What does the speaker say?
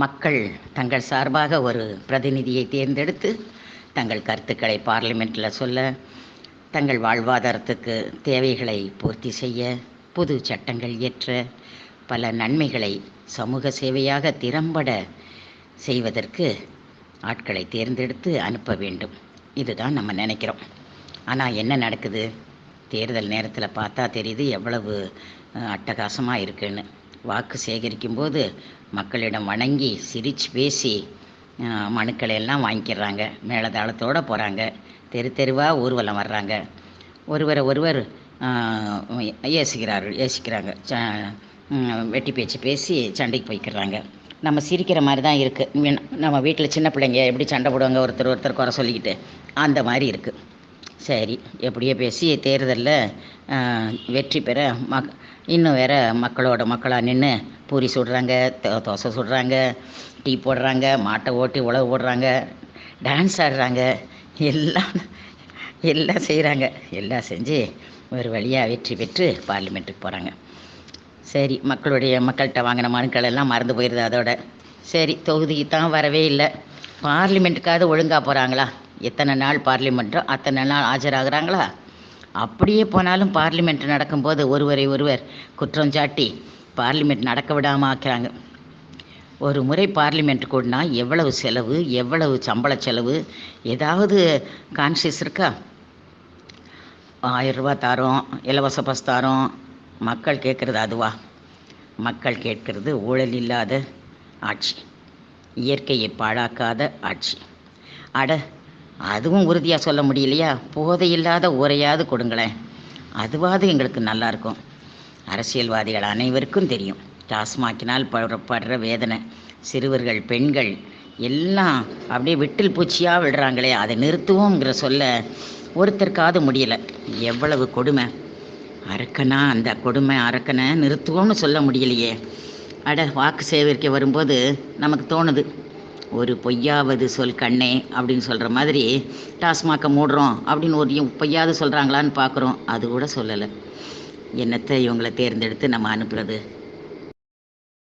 மக்கள் தங்கள் சார்பாக ஒரு பிரதிநிதியை தேர்ந்தெடுத்து தங்கள் கருத்துக்களை பார்லிமெண்ட்டில் சொல்ல தங்கள் வாழ்வாதாரத்துக்கு தேவைகளை பூர்த்தி செய்ய புது சட்டங்கள் இயற்ற பல நன்மைகளை சமூக சேவையாக திறம்பட செய்வதற்கு ஆட்களை தேர்ந்தெடுத்து அனுப்ப வேண்டும். இதுதான் நம்ம நினைக்கிறோம். ஆனால் என்ன நடக்குது? தேர்தல் நேரத்தில் பார்த்தா தெரியுது எவ்வளவு அட்டகாசமாக இருக்குன்னு. வாக்கு சேகரிக்கும் போது மக்களிடம் வணங்கி சிரித்து பேசி மனுக்களை எல்லாம் வாங்கிக்கிறாங்க. மேலதாளத்தோடு போகிறாங்க தெரு தெருவாக ஊர்வலம் வர்றாங்க. ஒருவரை ஒருவர் அஹ், ஏசுகிறார்கள் ஏசிக்கிறாங்க. ச வெட்டி பேச்சு பேசி சண்டைக்கு போய்க்கிறாங்க. நம்ம சிரிக்கிற மாதிரி தான் இருக்குது நம்ம வீட்டில் சின்ன பிள்ளைங்க எப்படி சண்டை போடுவாங்க ஒருத்தர் ஒருத்தர் குறை சொல்லிக்கிட்டு. அந்த மாதிரி இருக்குது சரி எப்படியோ பேசி தேர்தலில் வெற்றி பெற மக் இன்னும் வேறு மக்களோட மக்களாக நின்று பூரி சுடுறாங்க தோ- தோசை சுடுறாங்க டீ போடுறாங்க மாட்டை ஓட்டி உழவு போடுறாங்க டான்ஸ் ஆடுறாங்க எல்லாம் எல்லாம் செய்கிறாங்க எல்லாம் செஞ்சு ஒரு வழியாக வெற்றி பெற்று பார்லிமெண்ட்டுக்கு போகிறாங்க சரி மக்களுடைய மக்கள்கிட்ட வாங்கின மனுக்கள் எல்லாம் மறந்து போயிடுது அதோட. சரி தொகுதிக்கு தான் வரவே இல்லை. பார்லிமெண்ட்டுக்காவது ஒழுங்காக போகிறாங்களா எத்தனை நாள் பார்லிமெண்ட்டோ அத்தனை நாள் ஆஜராகிறாங்களா? அப்படியே போனாலும் பார்லிமெண்ட் நடக்கும்போது ஒருவரை ஒருவர் குற்றம் சாட்டி பார்லிமெண்ட் நடக்க விடாமல் ஆக்கிறாங்க. ஒரு முறை பார்லிமெண்ட் கூடனா எவ்வளவு செலவு எவ்வளவு சம்பள செலவு ஏதாவது கான்சியஸ் இருக்கா? ஆயிரரூபா தாரோம் இலவச பஸ் தாரோம் மக்கள் கேட்குறது அதுவா? மக்கள் கேட்கிறது ஊழல் இல்லாத ஆட்சி இயற்கையை பாழாக்காத ஆட்சி. அட அதுவும் உறுதியாக சொல்ல முடியலையா? போதை இல்லாத ஊரையாவது கொடுங்களேன். அதுவாவது எங்களுக்கு நல்லாயிருக்கும் அரசியல்வாதிகள் அனைவருக்கும் தெரியும். டாஸ்மாக்கினால் படுற வேதனை. சிறுவர்கள் பெண்கள் எல்லாம் அப்படியே விட்டில் பூச்சியாக விடுறாங்களே அதை நிறுத்துவோங்கிற சொல்ல ஒருத்தருக்காவது முடியலை. எவ்வளவு கொடுமை. அரக்கனா அந்த கொடுமை அரக்கனை நிறுத்துவோம்னு சொல்ல முடியலையே. அட வாக்கு சேகரிக்க வரும்போது நமக்கு தோணுது. ஒரு பொய்யாவது சொல் கண்ணே அப்படின்னு சொல்கிற மாதிரி டாஸ்மாக்கை மூடுறோம் அப்படின்னு ஒரு பொய்யாவது சொல்கிறாங்களான்னு பார்க்குறோம் அது கூட சொல்லலை. என்னத்தை இவங்களை தேர்ந்தெடுத்து நம்ம அனுப்புறது?